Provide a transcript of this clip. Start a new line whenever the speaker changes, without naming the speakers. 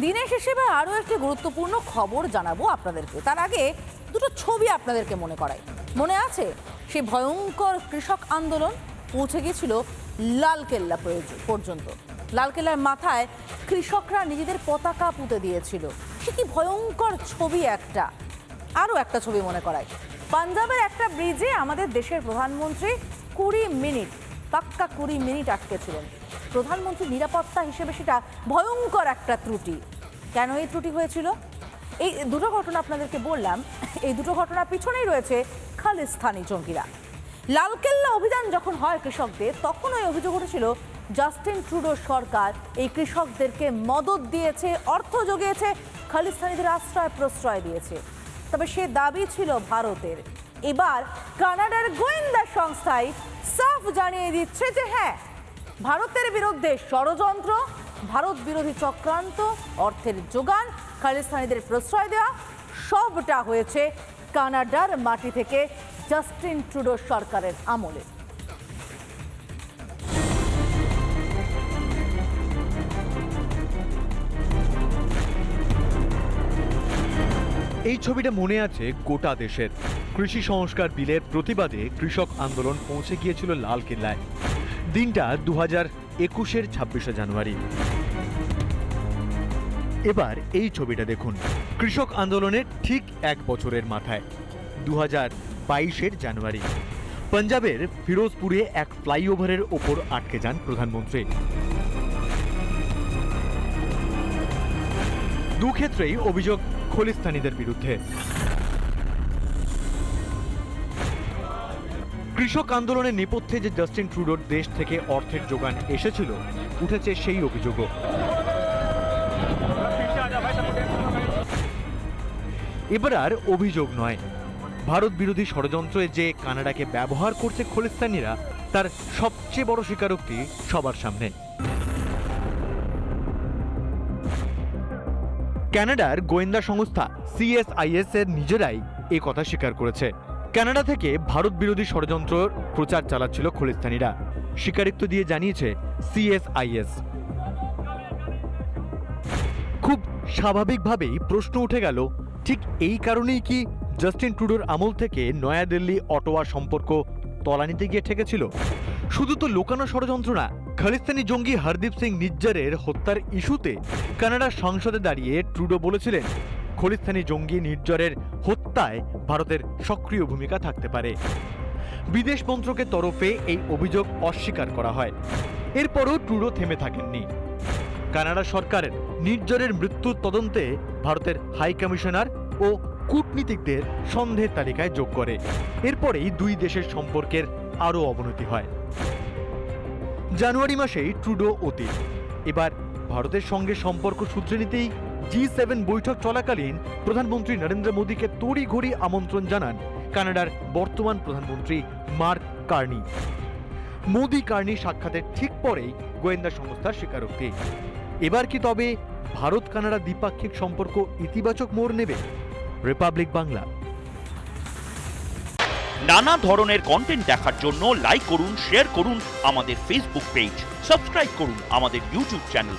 দিনের শেষে আরও একটি গুরুত্বপূর্ণ খবর জানাব আপনাদেরকে। তার আগে দুটো ছবি আপনাদেরকে মনে করাই। মনে আছে? সেই ভয়ঙ্কর কৃষক আন্দোলন পৌঁছে গিয়েছিল লালকেল্লা পর্যন্ত। লালকেল্লার মাথায় কৃষকরা নিজেদের পতাকা পুঁতে দিয়েছিল। সে কি ভয়ঙ্কর ছবি একটা? আরও একটা ছবি মনে করাই। পাঞ্জাবের একটা ব্রিজে আমাদের দেশের প্রধানমন্ত্রী কুড়ি মিনিট, পাক্কা কুড়ি মিনিট আটকে ছিলেন। প্রধানমন্ত্রী নিরাপত্তা হিসেবে সেটা ভয়ঙ্কর একটা ত্রুটি। কেন এই ত্রুটি হয়েছিল? এই দুটো ঘটনা আপনাদেরকে বললাম, এই দুটো ঘটনার পিছনেই রয়েছে খালিস্তানি জঙ্গিরা। লালকেল্লা অভিযান যখন হয় কৃষকদের তখন ওই অভিযোগ উঠেছিল, জাস্টিন ট্রুডো সরকার এই কৃষকদেরকে মদত দিয়েছে, অর্থ জোগিয়েছে খালিস্তানিদের আশ্রয় প্রশ্রয় দিয়েছে। তবে সে দাবি ছিল ভারতের। এবার কানাডার গোয়েন্দা সংস্থায় সাফ জানিয়ে দিচ্ছে যে হ্যাঁ ভারতের বিরুদ্ধে ষড়যন্ত্র, ভারত বিরোধী চক্রান্ত, অর্থের যোগান, খালিস্তানিদের প্রশ্রয় দেওয়া, সবটা হয়েছে কানাডার মাটি থেকে জাস্টিন ট্রুডো সরকারের আমলে।
এই ছবিটা মনে আছে গোটা দেশের। কৃষি সংস্কার বিলের প্রতিবাদে কৃষক আন্দোলন পৌঁছে গিয়েছিল লাল লালকেল্লায় দিনটা দু হাজার একুশের ছাব্বিশে জানুয়ারি। এবার এই ছবিটা দেখুন। কৃষক আন্দোলনের ঠিক এক বছরের মাথায় দু হাজার বাইশের জানুয়ারি। পাঞ্জাবের ফিরোজপুরে এক ফ্লাইওভারের ওপর আটকে যান প্রধানমন্ত্রী। দু ক্ষেত্রেই অভিযোগ খলিস্তানিদের বিরুদ্ধে। কৃষক আন্দোলনের নেপথ্যে যে জাস্টিন ট্রুডোর দেশ থেকে অর্থের যোগান এসেছিল, উঠেছে সেই অভিযোগও। এবার আর অভিযোগ নয়। ভারত বিরোধী ষড়যন্ত্রে যে কানাডাকে ব্যবহার করছে খলিস্তানিরা, তার সবচেয়ে বড় স্বীকারোক্তি সবার সামনে। কানাডার গোয়েন্দা সংস্থা সিএসআইএস এর নিজেরাই এ কথা স্বীকার করেছে। কানাডা থেকে ভারত বিরোধী ষড়যন্ত্র প্রচার চালাচ্ছিল খলিস্তানিরা। স্বীকারিত্ব দিয়ে জানিয়েছে সিএসআইএস। খুব স্বাভাবিকভাবেই প্রশ্ন উঠে গেল, ঠিক এই কারণেই কি জাস্টিন ট্রুডোর আমল থেকে নয়াদিল্লি অটোয়া সম্পর্ক তলানিতে গিয়ে ঠেকেছিল? শুধু তো লোকানো ষড়যন্ত্র না, খালিস্তানি জঙ্গি হরদীপ সিং নিজ্জারের হত্যার ইস্যুতে কানাডার সংসদে দাঁড়িয়ে ট্রুডো বলেছিলেন খলিস্তানি জঙ্গি নির্জরের হত্যায় ভারতের সক্রিয় ভূমিকা থাকতে পারে। বিদেশ মন্ত্রকের তরফে এই অভিযোগ অস্বীকার করা হয়। এরপরও ট্রুডো থেমে থাকেননি। কানাডা সরকারের নির্জরের মৃত্যুর তদন্তে ভারতের হাই কমিশনার ও কূটনীতিকদের সন্দেহের তালিকায় যোগ করে। এরপরেই দুই দেশের সম্পর্কের আরও অবনতি হয়। জানুয়ারি মাসেই ট্রুডো অতীত। এবার ভারতের সঙ্গে সম্পর্ক সূত্রে নিতেই জি সেভেন বৈঠক চলাকালীন প্রধানমন্ত্রী নরেন্দ্র মোদীকে তড়িঘড়ি আমন্ত্রণ জানান কানাডার বর্তমান প্রধানমন্ত্রী মার্ক কার্নি। মোদি কার্নি সাক্ষাতের ঠিক পরেই গোয়েন্দা সংস্থার স্বীকারোক্তি। এবার কি তবে ভারত কানাডা দ্বিপাক্ষিক সম্পর্ক ইতিবাচক মোড় নেবে? রিপাবলিক বাংলা।
নানা ধরনের কন্টেন্ট দেখার জন্য লাইক করুন শেয়ার করুন আমাদের ফেসবুক পেজ সাবস্ক্রাইব করুন আমাদের ইউটিউব চ্যানেল